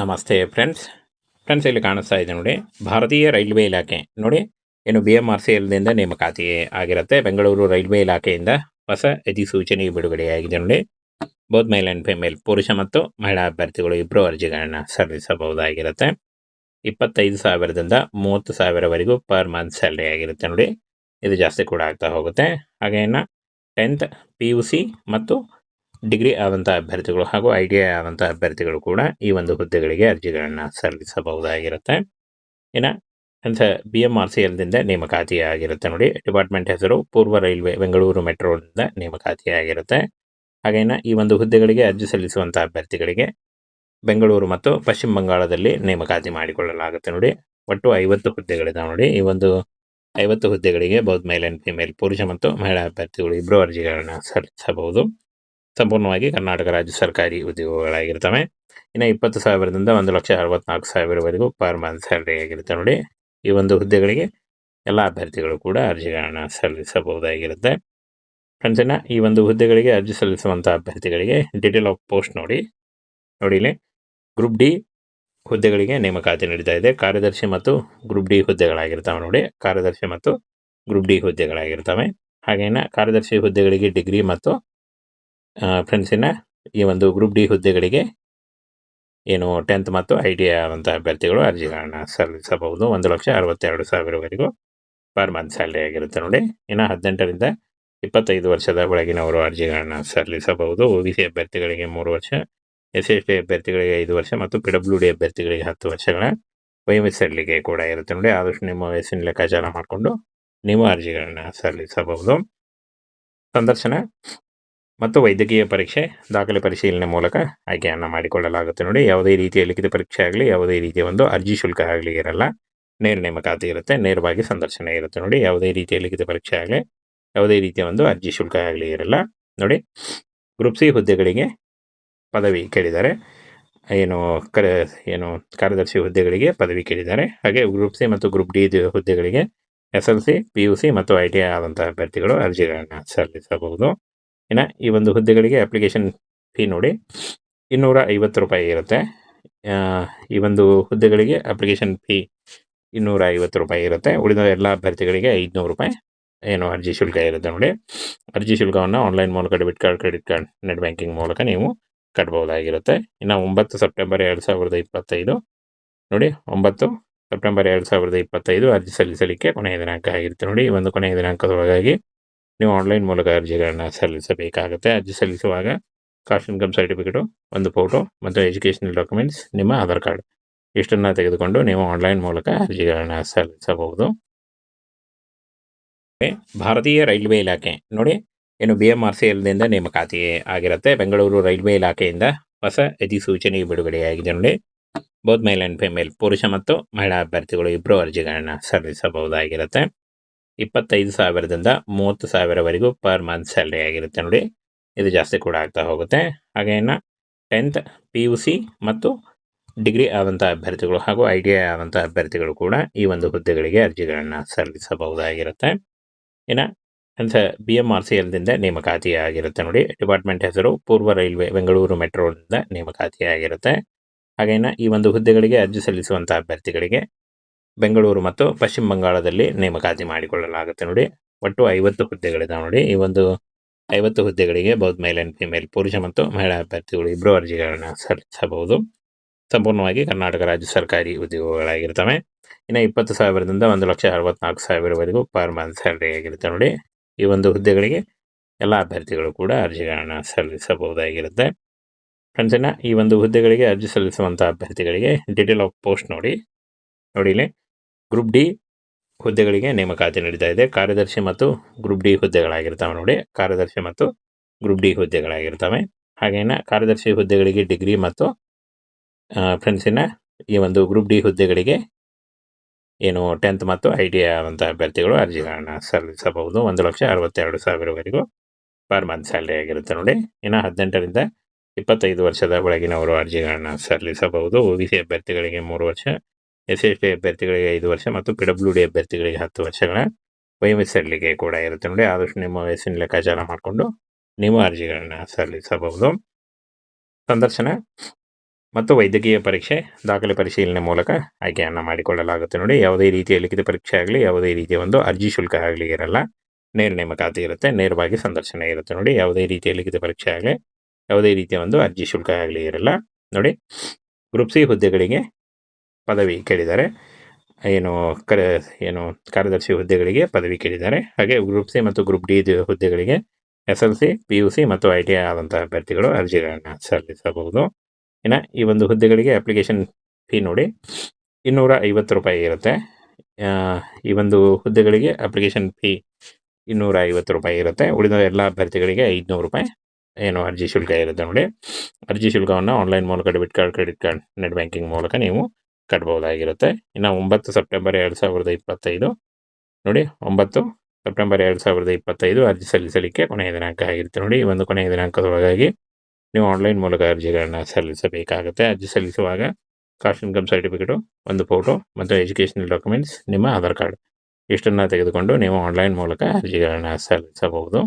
ನಮಸ್ತೆ friends friends ಇಲ್ಲಿ ಕಾಣಿಸ್ತಾ ಇದೆ ನೋಡಿ. ಭಾರತೀಯ ರೈಲ್ವೆ ಇಲಾಖೆ. ನೋಡಿ, ಏನು ಬಿ ಎಂ ಆರ್ ಸಿ ಎಲ್ದಿಂದ ನೇಮಕಾತಿ ಆಗಿರುತ್ತೆ. ಬೆಂಗಳೂರು ರೈಲ್ವೆ ಇಲಾಖೆಯಿಂದ ಹೊಸ ಅಧಿಸೂಚನೆ ಬಿಡುಗಡೆಯಾಗಿದೆ ನೋಡಿ. ಬೋತ್ ಮೇಲ್ ಆ್ಯಂಡ್ ಫಿಮೇಲ್ ಪುರುಷ ಮತ್ತು ಮಹಿಳಾ ಅಭ್ಯರ್ಥಿಗಳು ಇಬ್ಬರು ಅರ್ಜಿಗಳನ್ನು ಸಲ್ಲಿಸಬಹುದಾಗಿರುತ್ತೆ. ಇಪ್ಪತ್ತೈದು ಸಾವಿರದಿಂದ ಮೂವತ್ತು ಸಾವಿರವರೆಗೂ ಪರ್ ಮಂತ್ ಸ್ಯಾಲ್ರಿ ಆಗಿರುತ್ತೆ ನೋಡಿ. ಇದು ಜಾಸ್ತಿ ಕೂಡ ಆಗ್ತಾ ಹೋಗುತ್ತೆ. ಹಾಗೇನ ಟೆಂತ್ ಪಿ ಯು ಸಿ ಮತ್ತು ಡಿಗ್ರಿ ಆದಂಥ ಅಭ್ಯರ್ಥಿಗಳು ಹಾಗೂ ಐ ಟಿ ಐ ಆದಂಥ ಅಭ್ಯರ್ಥಿಗಳು ಕೂಡ ಈ ಒಂದು ಹುದ್ದೆಗಳಿಗೆ ಅರ್ಜಿಗಳನ್ನು ಸಲ್ಲಿಸಬಹುದಾಗಿರುತ್ತೆ. ಇನ್ನು ಅಂತ ಬಿ ಎಂ ಆರ್ ಸಿ ಎಲ್ದಿಂದ ನೇಮಕಾತಿ ಆಗಿರುತ್ತೆ ನೋಡಿ. ಡಿಪಾರ್ಟ್ಮೆಂಟ್ ಹೆಸರು ಪೂರ್ವ ರೈಲ್ವೆ ಬೆಂಗಳೂರು ಮೆಟ್ರೋದಿಂದ ನೇಮಕಾತಿ ಆಗಿರುತ್ತೆ ಹಾಗೇನ ಈ ಒಂದು ಹುದ್ದೆಗಳಿಗೆ ಅರ್ಜಿ ಸಲ್ಲಿಸುವಂಥ ಅಭ್ಯರ್ಥಿಗಳಿಗೆ ಬೆಂಗಳೂರು ಮತ್ತು ಪಶ್ಚಿಮ ಬಂಗಾಳದಲ್ಲಿ ನೇಮಕಾತಿ ಮಾಡಿಕೊಳ್ಳಲಾಗುತ್ತೆ ನೋಡಿ. ಒಟ್ಟು ಐವತ್ತು ಹುದ್ದೆಗಳಿದಾವೆ ನೋಡಿ. ಈ ಒಂದು ಐವತ್ತು ಹುದ್ದೆಗಳಿಗೆ ಬೌದ್ಧ ಮೇಲ್ ಆ್ಯಂಡ್ ಫಿಮೇಲ್ ಪುರುಷ ಮತ್ತು ಮಹಿಳಾ ಅಭ್ಯರ್ಥಿಗಳು ಇಬ್ಬರು ಅರ್ಜಿಗಳನ್ನು ಸಲ್ಲಿಸಬಹುದು. ಸಂಪೂರ್ಣವಾಗಿ ಕರ್ನಾಟಕ ರಾಜ್ಯ ಸರ್ಕಾರಿ ಉದ್ಯೋಗಗಳಾಗಿರ್ತವೆ. ಇನ್ನು ಇಪ್ಪತ್ತು ಸಾವಿರದಿಂದ ಒಂದು ಲಕ್ಷ ಅರವತ್ನಾಲ್ಕು ಸಾವಿರವರೆಗೂ ಪರ್ ಮಂತ್ ಸ್ಯಾಲ್ರಿ ಆಗಿರುತ್ತೆ ನೋಡಿ. ಈ ಒಂದು ಹುದ್ದೆಗಳಿಗೆ ಎಲ್ಲ ಅಭ್ಯರ್ಥಿಗಳು ಕೂಡ ಅರ್ಜಿಗಳನ್ನು ಸಲ್ಲಿಸಬಹುದಾಗಿರುತ್ತೆ. ಫ್ರೆಂಡ್ಸ್, ಇನ್ನು ಈ ಒಂದು ಹುದ್ದೆಗಳಿಗೆ ಅರ್ಜಿ ಸಲ್ಲಿಸುವಂಥ ಅಭ್ಯರ್ಥಿಗಳಿಗೆ ಡೀಟೇಲ್ ಆಫ್ ಪೋಸ್ಟ್ ನೋಡಿ. ನೋಡಿ ಇಲ್ಲಿ ಗ್ರೂಪ್ ಡಿ ಹುದ್ದೆಗಳಿಗೆ ನೇಮಕಾತಿ ನಡೀತಾ ಇದೆ. ಕಾರ್ಯದರ್ಶಿ ಮತ್ತು ಗ್ರೂಪ್ ಡಿ ಹುದ್ದೆಗಳಾಗಿರ್ತವೆ ನೋಡಿ. ಕಾರ್ಯದರ್ಶಿ ಮತ್ತು ಗ್ರೂಪ್ ಡಿ ಹುದ್ದೆಗಳಾಗಿರ್ತವೆ. ಹಾಗೇನ ಕಾರ್ಯದರ್ಶಿ ಹುದ್ದೆಗಳಿಗೆ ಡಿಗ್ರಿ ಮತ್ತು ಫ್ರೆಂಡ್ಸಿನ ಈ ಒಂದು ಗ್ರೂಪ್ ಡಿ ಹುದ್ದೆಗಳಿಗೆ ಏನು ಟೆಂತ್ ಮತ್ತು ಐ ಟಿ ಆದಂಥ ಅಭ್ಯರ್ಥಿಗಳು ಅರ್ಜಿಗಳನ್ನು ಸಲ್ಲಿಸಬಹುದು. ಒಂದು ಲಕ್ಷ ಅರವತ್ತೆರಡು ಸಾವಿರವರೆಗೂ ಪರ್ ಮಂತ್ ಸ್ಯಾಲ್ರಿ ಆಗಿರುತ್ತೆ ನೋಡಿ. ಇನ್ನು ಹದಿನೆಂಟರಿಂದ ಇಪ್ಪತ್ತೈದು ವರ್ಷದ ಒಳಗಿನವರು ಅರ್ಜಿಗಳನ್ನು ಸಲ್ಲಿಸಬಹುದು. ಒ ಬಿ ಸಿ ಅಭ್ಯರ್ಥಿಗಳಿಗೆ ಮೂರು ವರ್ಷ ಎಸ್ ಎಸ್ ಟಿ ಅಭ್ಯರ್ಥಿಗಳಿಗೆ ಐದು ವರ್ಷ ಮತ್ತು ಪಿ ಡಬ್ಲ್ಯೂ ಡಿ ಅಭ್ಯರ್ಥಿಗಳಿಗೆ ಹತ್ತು ವರ್ಷಗಳ ವಯೋಮಿಸಲಿಗೆ ಕೂಡ ಇರುತ್ತೆ ನೋಡಿ. ಆದಷ್ಟು ನಿಮ್ಮ ವಯಸ್ಸಿನ ಲೆಕ್ಕಾಚಾರ ಮಾಡಿಕೊಂಡು ನೀವು ಅರ್ಜಿಗಳನ್ನು ಸಲ್ಲಿಸಬಹುದು. ಸಂದರ್ಶನ. ಮತ್ತು ವೈದ್ಯಕೀಯ ಪರೀಕ್ಷೆ, ದಾಖಲೆ ಪರಿಶೀಲನೆ ಮೂಲಕ ಆಯ್ಕೆಯನ್ನು ಮಾಡಿಕೊಳ್ಳಲಾಗುತ್ತೆ ನೋಡಿ. ಯಾವುದೇ ರೀತಿಯ ಲಿಖಿತ ಪರೀಕ್ಷೆ ಆಗಲಿ, ಯಾವುದೇ ರೀತಿಯ ಒಂದು ಅರ್ಜಿ ಶುಲ್ಕ ಆಗಲಿ ಇರಲ್ಲ. ನೇರ ನೇಮಕಾತಿ ಇರುತ್ತೆ, ನೇರವಾಗಿ ಸಂದರ್ಶನ ಇರುತ್ತೆ ನೋಡಿ. ಯಾವುದೇ ರೀತಿಯ ಲಿಖಿತ ಪರೀಕ್ಷೆ ಆಗಲಿ, ಯಾವುದೇ ರೀತಿಯ ಒಂದು ಅರ್ಜಿ ಶುಲ್ಕ ಆಗಲಿ ಇರಲ್ಲ ನೋಡಿ. ಗ್ರೂಪ್ ಸಿ ಹುದ್ದೆಗಳಿಗೆ ಪದವಿ ಕೇಳಿದ್ದಾರೆ. ಏನು ಕರೆ, ಏನು ಕಾರ್ಯದರ್ಶಿ ಹುದ್ದೆಗಳಿಗೆ ಪದವಿ ಕೇಳಿದ್ದಾರೆ. ಹಾಗೆ ಗ್ರೂಪ್ ಸಿ ಮತ್ತು ಗ್ರೂಪ್ ಡಿ ಹುದ್ದೆಗಳಿಗೆ S L C, P U C ಮತ್ತು ಐ ಟಿ ಐ ಆದಂತಹ ಅಭ್ಯರ್ಥಿಗಳು ಅರ್ಜಿಗಳನ್ನು ಸಲ್ಲಿಸಬಹುದು. ಇನ್ನು ಈ ಒಂದು ಹುದ್ದೆಗಳಿಗೆ ಅಪ್ಲಿಕೇಶನ್ ಫೀ ನೋಡಿ ಇನ್ನೂರ ಐವತ್ತು ರೂಪಾಯಿ ಇರುತ್ತೆ. ಈ ಒಂದು ಹುದ್ದೆಗಳಿಗೆ ಅಪ್ಲಿಕೇಶನ್ ಫೀ ಇನ್ನೂರ ಐವತ್ತು ರೂಪಾಯಿ ಇರುತ್ತೆ. ಉಳಿದ ಎಲ್ಲ ಅಭ್ಯರ್ಥಿಗಳಿಗೆ ಐದುನೂರು ರೂಪಾಯಿ. ಏನು ಅರ್ಜಿ ಶುಲ್ಕ ಇರುತ್ತೆ ನೋಡಿ. ಅರ್ಜಿ ಶುಲ್ಕವನ್ನು ಆನ್ಲೈನ್ ಮೂಲಕ debit card credit card net banking ಮೂಲಕ ನೀವು ಕಟ್ಬೋದಾಗಿರುತ್ತೆ ಇನ್ನು ಒಂಬತ್ತು ಸೆಪ್ಟೆಂಬರ್ ಎರಡು ಸಾವಿರದ ಇಪ್ಪತ್ತೈದು. ನೋಡಿ, ಒಂಬತ್ತು ಸೆಪ್ಟೆಂಬರ್ ಎರಡು ಸಾವಿರದ ಇಪ್ಪತ್ತೈದು ಅರ್ಜಿ ಸಲ್ಲಿಸಲಿಕ್ಕೆ ಕೊನೆಯ ದಿನಾಂಕ ಆಗಿರುತ್ತೆ ನೋಡಿ. ಈ ಒಂದು ಕೊನೆಯ ದಿನಾಂಕದೊಳಗಾಗಿ ನೀವು ಆನ್ಲೈನ್ ಮೂಲಕ ಅರ್ಜಿಗಳನ್ನು ಸಲ್ಲಿಸಬೇಕಾಗುತ್ತೆ. ಅರ್ಜಿ ಸಲ್ಲಿಸುವಾಗ ಕಾಸ್ಟ್ ಇನ್ಕಮ್ ಸರ್ಟಿಫಿಕೇಟು ಒಂದು ಫೋಟೋ ಮತ್ತು ಎಜುಕೇಷನಲ್ ಡಾಕ್ಯುಮೆಂಟ್ಸ್ ನಿಮ್ಮ ಆಧಾರ್ ಕಾರ್ಡ್ ಇಷ್ಟನ್ನು ತೆಗೆದುಕೊಂಡು ನೀವು ಆನ್ಲೈನ್ ಮೂಲಕ ಅರ್ಜಿಗಳನ್ನು ಸಲ್ಲಿಸಬಹುದು. ಭಾರತೀಯ ರೈಲ್ವೆ ಇಲಾಖೆ. ನೋಡಿ ಏನು ಬಿ ಎಂ ಆರ್ ಸಿ ಎಲ್ದಿಂದ ನೇಮಕಾತಿ ಆಗಿರುತ್ತೆ. ಬೆಂಗಳೂರು ರೈಲ್ವೆ ಇಲಾಖೆಯಿಂದ ಹೊಸ ಅಧಿಸೂಚನೆ ಬಿಡುಗಡೆಯಾಗಿದೆ ನೋಡಿ. ಬೋತ್ ಮೇಲ್ ಆ್ಯಂಡ್ ಫಿಮೇಲ್ ಪುರುಷ ಮತ್ತು ಮಹಿಳಾ ಅಭ್ಯರ್ಥಿಗಳು ಇಬ್ಬರು ಅರ್ಜಿಗಳನ್ನು ಸಲ್ಲಿಸಬಹುದಾಗಿರುತ್ತೆ. ಇಪ್ಪತ್ತೈದು ಸಾವಿರದಿಂದ ಮೂವತ್ತು ಸಾವಿರವರೆಗೂ ಪರ್ ಮಂತ್ ಸ್ಯಾಲ್ರಿ ಆಗಿರುತ್ತೆ ನೋಡಿ. ಇದು ಜಾಸ್ತಿ ಕೂಡ ಆಗ್ತಾ ಹೋಗುತ್ತೆ. ಹಾಗೆ ಇನ್ನು ಟೆಂತ್ ಪಿ ಯು ಸಿ ಮತ್ತು ಡಿಗ್ರಿ ಆದಂಥ ಅಭ್ಯರ್ಥಿಗಳು ಹಾಗೂ ಐ ಟಿ ಐ ಆದಂಥ ಅಭ್ಯರ್ಥಿಗಳು ಕೂಡ ಈ ಒಂದು ಹುದ್ದೆಗಳಿಗೆ ಅರ್ಜಿಗಳನ್ನು ಸಲ್ಲಿಸಬಹುದಾಗಿರುತ್ತೆ. ಇನ್ನು ಅಂತ ಬಿ ಎಂ ಆರ್ ಸಿ ಎಲ್ದಿಂದ ನೇಮಕಾತಿ ಆಗಿರುತ್ತೆ ನೋಡಿ. ಡಿಪಾರ್ಟ್ಮೆಂಟ್ ಹೆಸರು ಪೂರ್ವ ರೈಲ್ವೆ ಬೆಂಗಳೂರು ಮೆಟ್ರೋದಿಂದ ನೇಮಕಾತಿ ಆಗಿರುತ್ತೆ ಹಾಗೆ ಈ ಒಂದು ಹುದ್ದೆಗಳಿಗೆ ಅರ್ಜಿ ಸಲ್ಲಿಸುವಂಥ ಅಭ್ಯರ್ಥಿಗಳಿಗೆ ಬೆಂಗಳೂರು ಮತ್ತು ಪಶ್ಚಿಮ ಬಂಗಾಳದಲ್ಲಿ ನೇಮಕಾತಿ ಮಾಡಿಕೊಳ್ಳಲಾಗುತ್ತೆ ನೋಡಿ. ಒಟ್ಟು ಐವತ್ತು ಹುದ್ದೆಗಳಿದಾವೆ ನೋಡಿ. ಈ ಒಂದು ಐವತ್ತು ಹುದ್ದೆಗಳಿಗೆ ಬೌದ್ಧ ಮೇಲ್ ಆ್ಯಂಡ್ ಫಿಮೇಲ್ ಪುರುಷ ಮತ್ತು ಮಹಿಳಾ ಅಭ್ಯರ್ಥಿಗಳು ಇಬ್ಬರು ಅರ್ಜಿಗಳನ್ನು ಸಲ್ಲಿಸಬಹುದು. ಸಂಪೂರ್ಣವಾಗಿ ಕರ್ನಾಟಕ ರಾಜ್ಯ ಸರ್ಕಾರಿ ಉದ್ಯೋಗಗಳಾಗಿರ್ತವೆ. ಇನ್ನು ಇಪ್ಪತ್ತು ಸಾವಿರದಿಂದ ಒಂದು ಲಕ್ಷ ಅರವತ್ನಾಲ್ಕು ಸಾವಿರವರೆಗೂ ಪರ್ ಮಂತ್ ಸ್ಯಾಲ್ರಿ ಆಗಿರುತ್ತೆ ನೋಡಿ. ಈ ಒಂದು ಹುದ್ದೆಗಳಿಗೆ ಎಲ್ಲ ಅಭ್ಯರ್ಥಿಗಳು ಕೂಡ ಅರ್ಜಿಗಳನ್ನು ಸಲ್ಲಿಸಬಹುದಾಗಿರುತ್ತೆ. ಫ್ರೆಂಡ್ಸ್, ಇನ್ನು ಈ ಒಂದು ಹುದ್ದೆಗಳಿಗೆ ಅರ್ಜಿ ಸಲ್ಲಿಸುವಂಥ ಅಭ್ಯರ್ಥಿಗಳಿಗೆ ಡೀಟೇಲ್ ಆಫ್ ಪೋಸ್ಟ್ ನೋಡಿ. ನೋಡಿ ಇಲ್ಲಿ. ಗ್ರೂಪ್ ಡಿ ಹುದ್ದೆಗಳಿಗೆ ನೇಮಕಾತಿ ನಡೀತಾ ಇದೆ. ಕಾರ್ಯದರ್ಶಿ ಮತ್ತು ಗ್ರೂಪ್ ಡಿ ಹುದ್ದೆಗಳಾಗಿರ್ತಾವೆ ನೋಡಿ. ಕಾರ್ಯದರ್ಶಿ ಮತ್ತು ಗ್ರೂಪ್ ಡಿ ಹುದ್ದೆಗಳಾಗಿರ್ತವೆ. ಹಾಗೇನ ಕಾರ್ಯದರ್ಶಿ ಹುದ್ದೆಗಳಿಗೆ ಡಿಗ್ರಿ ಮತ್ತು ಫ್ರೆಂಡ್ಸಿನ ಈ ಒಂದು ಗ್ರೂಪ್ ಡಿ ಹುದ್ದೆಗಳಿಗೆ ಏನು ಟೆಂತ್ ಮತ್ತು ಐ ಟಿ ಆದಂಥ ಅಭ್ಯರ್ಥಿಗಳು ಅರ್ಜಿಗಳನ್ನು ಸಲ್ಲಿಸಬಹುದು. ಒಂದು ಲಕ್ಷ ಅರವತ್ತೆರಡು ಸಾವಿರವರೆಗೂ ಪರ್ ಮಂತ್ ಸ್ಯಾಲ್ರಿ ಆಗಿರುತ್ತೆ ನೋಡಿ. ಇನ್ನು ಹದಿನೆಂಟರಿಂದ ಇಪ್ಪತ್ತೈದು ವರ್ಷದ ಒಳಗಿನವರು ಅರ್ಜಿಗಳನ್ನು ಸಲ್ಲಿಸಬಹುದು. ಒ ಬಿ ಸಿ ಅಭ್ಯರ್ಥಿಗಳಿಗೆ ಮೂರು ವರ್ಷ ಎಸ್ ಎಸ್ ಟಿ ಅಭ್ಯರ್ಥಿಗಳಿಗೆ ಐದು ವರ್ಷ ಮತ್ತು ಪಿ ಡಬ್ಲ್ಯೂ ಡಿ ಅಭ್ಯರ್ಥಿಗಳಿಗೆ ಹತ್ತು ವರ್ಷಗಳ ವಯೋಮಿಸಲಿಗೆ ಕೂಡ ಇರುತ್ತೆ ನೋಡಿ. ಆದಷ್ಟು ನಿಮ್ಮ ವಯಸ್ಸಿನ ಲೆಕ್ಕಾಚಾರ ಮಾಡಿಕೊಂಡು ನೀವು ಅರ್ಜಿಗಳನ್ನು ಸಲ್ಲಿಸಬಹುದು. ಸಂದರ್ಶನ ಮತ್ತು ವೈದ್ಯಕೀಯ ಪರೀಕ್ಷೆ ದಾಖಲೆ ಪರಿಶೀಲನೆ ಮೂಲಕ ಆಯ್ಕೆಯನ್ನು ಮಾಡಿಕೊಳ್ಳಲಾಗುತ್ತೆ ನೋಡಿ. ಯಾವುದೇ ರೀತಿಯ ಲಿಖಿತ ಪರೀಕ್ಷೆ ಆಗಲಿ, ಯಾವುದೇ ರೀತಿಯ ಒಂದು ಅರ್ಜಿ ಶುಲ್ಕ ಆಗಲಿ ಇರಲ್ಲ. ನೇರ ನೇಮಕಾತಿ ಇರುತ್ತೆ, ನೇರವಾಗಿ ಸಂದರ್ಶನ ಇರುತ್ತೆ ನೋಡಿ. ಯಾವುದೇ ರೀತಿಯ ಲಿಖಿತ ಪರೀಕ್ಷೆ ಆಗಲಿ, ಯಾವುದೇ ರೀತಿಯ ಒಂದು ಅರ್ಜಿ ಶುಲ್ಕ ಆಗಲಿ ಇರಲ್ಲ ನೋಡಿ. ಗ್ರೂಪ್ ಸಿ ಹುದ್ದೆಗಳಿಗೆ ಪದವಿ ಕೇಳಿದ್ದಾರೆ. ಏನು ಕರ, ಏನು ಕಾರ್ಯದರ್ಶಿ ಹುದ್ದೆಗಳಿಗೆ ಪದವಿ ಕೇಳಿದ್ದಾರೆ. ಹಾಗೆ ಗ್ರೂಪ್ ಸಿ ಮತ್ತು ಗ್ರೂಪ್ ಡಿ ಹುದ್ದೆಗಳಿಗೆ S L C P U C ಮತ್ತು ಐ ಟಿ ಐ ಆದಂಥ ಅಭ್ಯರ್ಥಿಗಳು ಅರ್ಜಿಗಳನ್ನು ಸಲ್ಲಿಸಬಹುದು. ಇನ್ನು ಈ ಒಂದು ಹುದ್ದೆಗಳಿಗೆ ಅಪ್ಲಿಕೇಶನ್ ಫೀ ನೋಡಿ ಇನ್ನೂರ ಐವತ್ತು ರೂಪಾಯಿ ಇರುತ್ತೆ. ಈ ಒಂದು ಹುದ್ದೆಗಳಿಗೆ ಅಪ್ಲಿಕೇಶನ್ ಫೀ ಇನ್ನೂರ ಐವತ್ತು ರೂಪಾಯಿ ಇರುತ್ತೆ. ಉಳಿದ ಎಲ್ಲ ಅಭ್ಯರ್ಥಿಗಳಿಗೆ ಐದುನೂರು ರೂಪಾಯಿ ಏನು ಅರ್ಜಿ ಶುಲ್ಕ ಇರುತ್ತೆ ನೋಡಿ. ಅರ್ಜಿ ಶುಲ್ಕವನ್ನು ಆನ್ಲೈನ್ ಮೂಲಕ debit card credit card net banking ಮೂಲಕ ನೀವು ಕಟ್ಬೋದಾಗಿರುತ್ತೆ ಇನ್ನು ಒಂಬತ್ತು ಸೆಪ್ಟೆಂಬರ್ ಎರಡು ಸಾವಿರದ ಇಪ್ಪತ್ತೈದು. ನೋಡಿ, ಒಂಬತ್ತು ಸೆಪ್ಟೆಂಬರ್ ಎರಡು ಸಾವಿರದ ಇಪ್ಪತ್ತೈದು ಅರ್ಜಿ ಸಲ್ಲಿಸಲಿಕ್ಕೆ ಕೊನೆಯ ದಿನಾಂಕ ಆಗಿರುತ್ತೆ. ನೋಡಿ, ಈ ಒಂದು ಕೊನೆಯ ದಿನಾಂಕದೊಳಗಾಗಿ ನೀವು ಆನ್ಲೈನ್ ಮೂಲಕ ಅರ್ಜಿಗಳನ್ನು ಸಲ್ಲಿಸಬೇಕಾಗುತ್ತೆ. ಅರ್ಜಿ ಸಲ್ಲಿಸುವಾಗ ಕಾಸ್ಟ್ ಇನ್ಕಮ್ ಸರ್ಟಿಫಿಕೇಟು, ಒಂದು ಫೋಟೋ ಮತ್ತು ಎಜುಕೇಷನಲ್ ಡಾಕ್ಯುಮೆಂಟ್ಸ್, ನಿಮ್ಮ ಆಧಾರ್ ಕಾರ್ಡ್. ಇಷ್ಟನ್ನು ತೆಗೆದುಕೊಂಡು ನೀವು ಆನ್ಲೈನ್ ಮೂಲಕ ಅರ್ಜಿಗಳನ್ನು ಸಲ್ಲಿಸಬಹುದು.